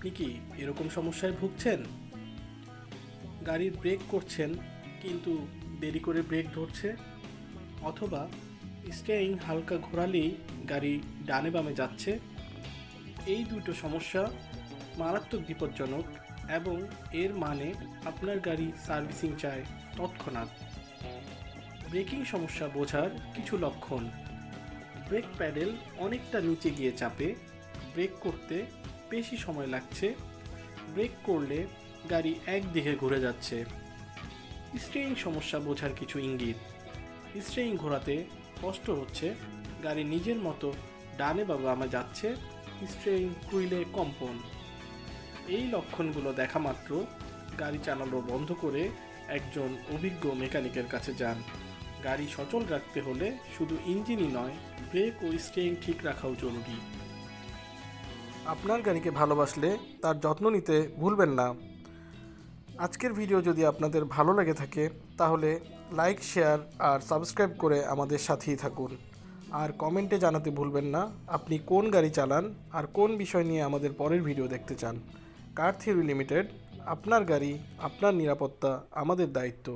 আপনি কি এরকম সমস্যায় ভুগছেন? গাড়ির ব্রেক করছেন, কিন্তু দেরি করে ব্রেক ধরছে? অথবা স্টেরিং হালকা ঘোরালেই গাড়ি ডানে বামে যাচ্ছে? এই দুটো সমস্যা মারাত্মক বিপজ্জনক এবং এর মানে আপনার গাড়ি সার্ভিসিং চায় তৎক্ষণাৎ। ব্রেকিং সমস্যা বোঝার কিছু লক্ষণ। ব্রেক প্যাডেল অনেকটা নিচে গিয়ে চাপে, ব্রেক করতে বেশি সময় লাগছে। ব্রেক করলে গাড়ি একদিকে ঘুরে যাচ্ছে। স্ট্রেইং সমস্যা বোঝার কিছু ইঙ্গিত। স্ট্রেইং ঘোরাতে কষ্ট হচ্ছে। গাড়ি নিজের মতো ডানে বা বামে যাচ্ছে। স্ট্রেইং হুইলে কম্পন। এই লক্ষণগুলো দেখা মাত্র। গাড়ি চালানো বন্ধ করে একজন অভিজ্ঞ মেকানিকের কাছে যান। গাড়ি সচল রাখতে হলে শুধু ইঞ্জিনই নয়, ব্রেক ও স্টেইং ঠিক রাখাও জরুরি। আপনার গাড়িকে ভালোবাসলে তার যত্ন নিতে ভুলবেন না। আজকের ভিডিও যদি আপনাদের ভালো লেগে থাকে, তাহলে লাইক শেয়ার আর সাবস্ক্রাইব করে আমাদের সাথেই থাকুন। আর কমেন্টে জানাতে ভুলবেন না, আপনি কোন গাড়ি চালান আর কোন বিষয় নিয়ে আমাদের পরের ভিডিও দেখতে চান। কার থিওরি লিমিটেড আপনার গাড়ি, আপনার নিরাপত্তা আমাদের দায়িত্ব।